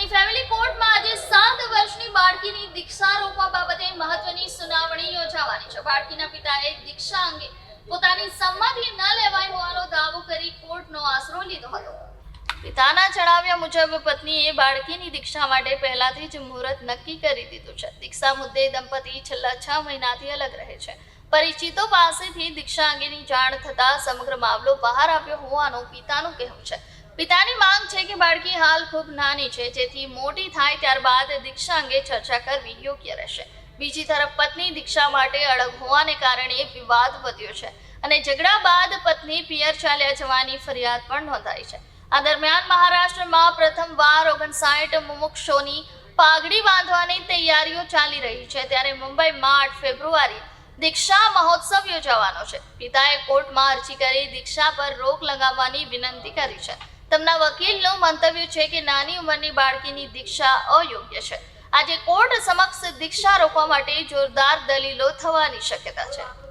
પત્ની ફેમિલી કોર્ટમાં આજે સાત વર્ષની બાળકીની દીક્ષા રોકવા બાબતે મહત્વની સુનાવણી યોજાવાની છે. બાળકીના પિતાએ દીક્ષા અંગે પોતાની સંમતિ ન લેવાય હોવાનો દાવો કરી કોર્ટનો આશરો લીધો હતો. પિતાના જણાવ્યા મુજબ પત્નીએ બાળકીની દીક્ષા માટે પહેલાથી જ મુહૂર્ત નક્કી કરી દીધું છે. દીક્ષા મુદ્દે દંપતી છેલ્લા છ મહિનાથી અલગ રહે છે. પરિચિતો પાસેથી દીક્ષા અંગેની જાણ થતા સમગ્ર મામલો બહાર આવ્યો હોવાનું પિતાનું કહેવું છે. પિતાની માંગ છે કે બાળકી હાલ ખૂબ નાની છે, જેથી મોટી થાય ત્યારબાદ દીક્ષા અંગે ચર્ચા કરવી યોગ્ય રહેશે. બીજી તરફ, પત્ની દીક્ષા માટે અડગ હોવાને કારણે વિવાદ વધ્યો છે અને ઝઘડા બાદ પત્ની પિયર ચાલ્યા જવાની ફરિયાદ પણ નોંધાઈ છે. આ દરમિયાન મહારાષ્ટ્રમાં પ્રથમવાર ઓગણસાઠ મુમુક્ષોની પાઘડી બાંધવાની તૈયારીઓ ચાલી રહી છે. ત્યારે મુંબઈમાં આઠ ફેબ્રુઆરી દીક્ષા મહોત્સવ યોજાવાનો છે. પિતાએ કોર્ટમાં અરજી કરી દીક્ષા પર રોક લગાવવાની વિનંતી કરી છે. તેમના વકીલનું મંતવ્ય છે કે નાની ઉંમરની બાળકીની દીક્ષા અયોગ્ય છે. આજે કોર્ટ સમક્ષ દીક્ષા રોકવા માટે જોરદાર દલીલો થવાની શક્યતા છે.